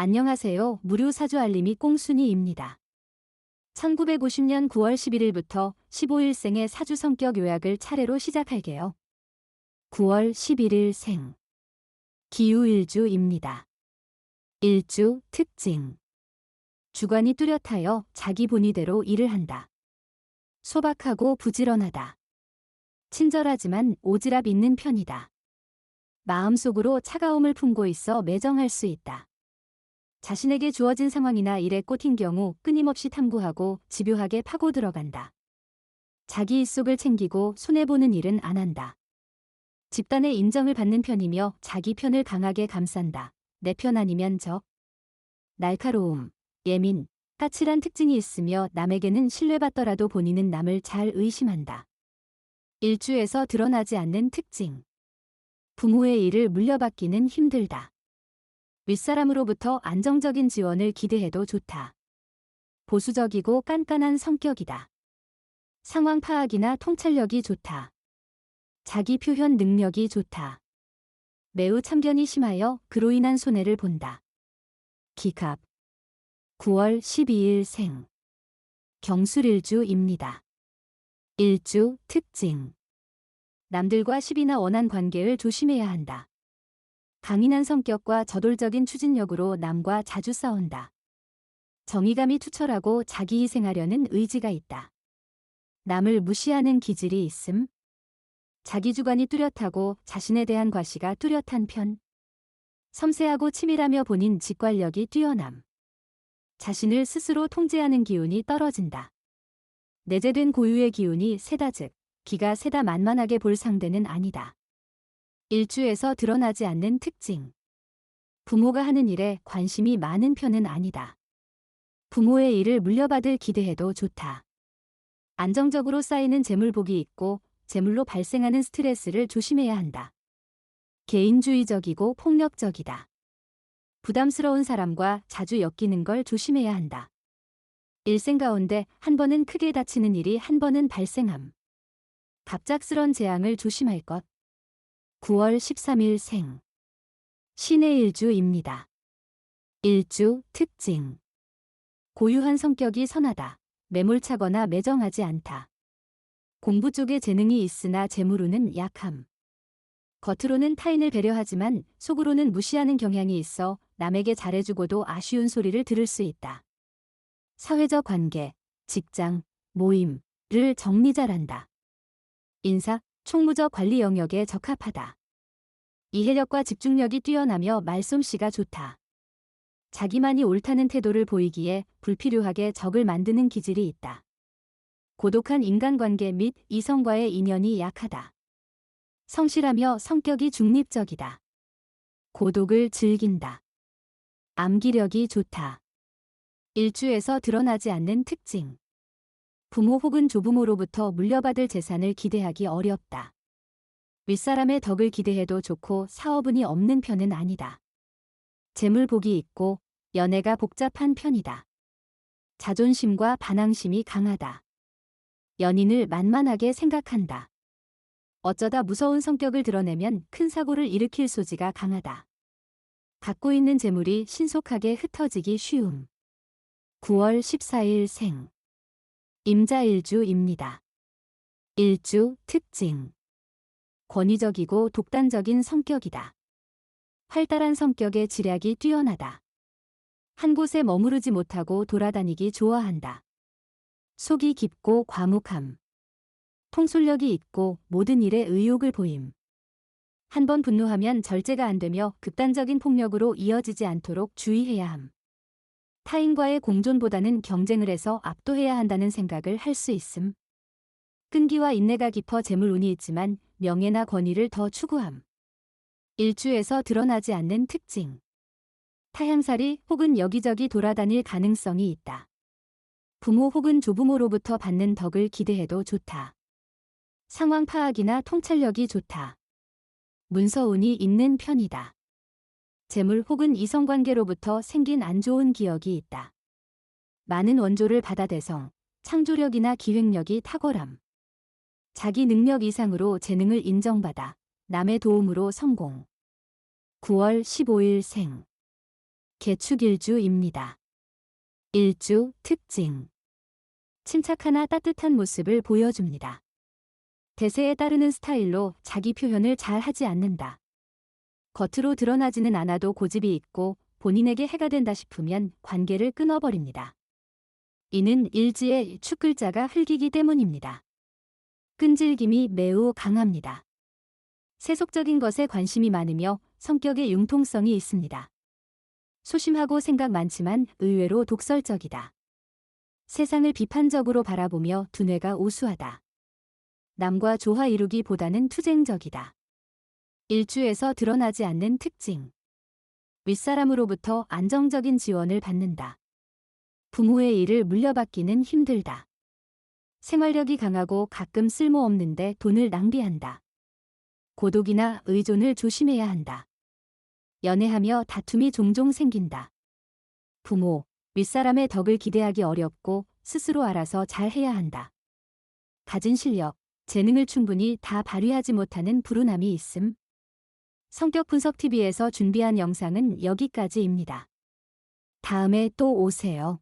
안녕하세요. 무료 사주 알림이 꽁순이입니다. 1950년 9월 11일부터 15일생의 사주 성격 요약을 차례로 시작할게요. 9월 11일 생 기후일주입니다. 일주 특징 주관이 뚜렷하여 자기 본의대로 일을 한다. 소박하고 부지런하다. 친절하지만 오지랖 있는 편이다. 마음속으로 차가움을 품고 있어 매정할 수 있다. 자신에게 주어진 상황이나 일에 꽂힌 경우 끊임없이 탐구하고 집요하게 파고 들어간다. 자기 일속을 챙기고 손해보는 일은 안 한다. 집단의 인정을 받는 편이며 자기 편을 강하게 감싼다. 내 편 아니면 적. 날카로움, 예민, 까칠한 특징이 있으며 남에게는 신뢰받더라도 본인은 남을 잘 의심한다. 일주에서 드러나지 않는 특징. 부모의 일을 물려받기는 힘들다. 윗사람으로부터 안정적인 지원을 기대해도 좋다. 보수적이고 깐깐한 성격이다. 상황 파악이나 통찰력이 좋다. 자기 표현 능력이 좋다. 매우 참견이 심하여 그로 인한 손해를 본다. 기갑 9월 12일 생 경술일주입니다. 일주 특징 남들과 시비나 원한 관계를 조심해야 한다. 강인한 성격과 저돌적인 추진력으로 남과 자주 싸운다. 정의감이 투철하고 자기 희생하려는 의지가 있다. 남을 무시하는 기질이 있음. 자기 주관이 뚜렷하고 자신에 대한 과시가 뚜렷한 편. 섬세하고 치밀하며 본인 직관력이 뛰어남. 자신을 스스로 통제하는 기운이 떨어진다. 내재된 고유의 기운이 세다 즉, 기가 세다 만만하게 볼 상대는 아니다. 일주에서 드러나지 않는 특징. 부모가 하는 일에 관심이 많은 편은 아니다. 부모의 일을 물려받을 기대해도 좋다. 안정적으로 쌓이는 재물복이 있고 재물로 발생하는 스트레스를 조심해야 한다. 개인주의적이고 폭력적이다. 부담스러운 사람과 자주 엮이는 걸 조심해야 한다. 일생 가운데 한 번은 크게 다치는 일이 한 번은 발생함. 갑작스런 재앙을 조심할 것. 9월 13일 생 신의 일주입니다. 일주 특징 고유한 성격이 선하다. 매몰차거나 매정하지 않다. 공부 쪽에 재능이 있으나 재물로는 약함. 겉으로는 타인을 배려하지만 속으로는 무시하는 경향이 있어 남에게 잘해주고도 아쉬운 소리를 들을 수 있다. 사회적 관계, 직장, 모임을 정리 잘한다. 인사, 총무적 관리 영역에 적합하다. 이해력과 집중력이 뛰어나며 말솜씨가 좋다. 자기만이 옳다는 태도를 보이기에 불필요하게 적을 만드는 기질이 있다. 고독한 인간관계 및 이성과의 인연이 약하다. 성실하며 성격이 중립적이다. 고독을 즐긴다. 암기력이 좋다. 일주에서 드러나지 않는 특징. 부모 혹은 조부모로부터 물려받을 재산을 기대하기 어렵다. 윗사람의 덕을 기대해도 좋고 사업운이 없는 편은 아니다. 재물 복이 있고 연애가 복잡한 편이다. 자존심과 반항심이 강하다. 연인을 만만하게 생각한다. 어쩌다 무서운 성격을 드러내면 큰 사고를 일으킬 소지가 강하다. 갖고 있는 재물이 신속하게 흩어지기 쉬움. 9월 14일 생 임자일주입니다. 일주 특징 권위적이고 독단적인 성격이다. 활달한 성격의 지략이 뛰어나다. 한 곳에 머무르지 못하고 돌아다니기 좋아한다. 속이 깊고 과묵함. 통솔력이 있고 모든 일에 의욕을 보임. 한 번 분노하면 절제가 안 되며 극단적인 폭력으로 이어지지 않도록 주의해야 함. 타인과의 공존보다는 경쟁을 해서 압도해야 한다는 생각을 할 수 있음. 끈기와 인내가 깊어 재물운이 있지만 명예나 권위를 더 추구함. 일주에서 드러나지 않는 특징. 타향살이 혹은 여기저기 돌아다닐 가능성이 있다. 부모 혹은 조부모로부터 받는 덕을 기대해도 좋다. 상황 파악이나 통찰력이 좋다. 문서운이 있는 편이다. 재물 혹은 이성관계로부터 생긴 안 좋은 기억이 있다. 많은 원조를 받아대성, 창조력이나 기획력이 탁월함. 자기 능력 이상으로 재능을 인정받아 남의 도움으로 성공. 9월 15일 생 개축일주입니다. 일주 특징. 침착하나 따뜻한 모습을 보여줍니다. 대세에 따르는 스타일로 자기 표현을 잘 하지 않는다. 겉으로 드러나지는 않아도 고집이 있고 본인에게 해가 된다 싶으면 관계를 끊어버립니다. 이는 일지의 축 글자가 흘기기 때문입니다. 끈질김이 매우 강합니다. 세속적인 것에 관심이 많으며 성격에 융통성이 있습니다. 소심하고 생각 많지만 의외로 독설적이다. 세상을 비판적으로 바라보며 두뇌가 우수하다. 남과 조화 이루기보다는 투쟁적이다. 일주에서 드러나지 않는 특징. 윗사람으로부터 안정적인 지원을 받는다. 부모의 일을 물려받기는 힘들다. 생활력이 강하고 가끔 쓸모없는데 돈을 낭비한다. 고독이나 의존을 조심해야 한다. 연애하며 다툼이 종종 생긴다. 부모, 윗사람의 덕을 기대하기 어렵고 스스로 알아서 잘 해야 한다. 가진 실력, 재능을 충분히 다 발휘하지 못하는 불운함이 있음. 성격 분석 TV에서 준비한 영상은 여기까지입니다. 다음에 또 오세요.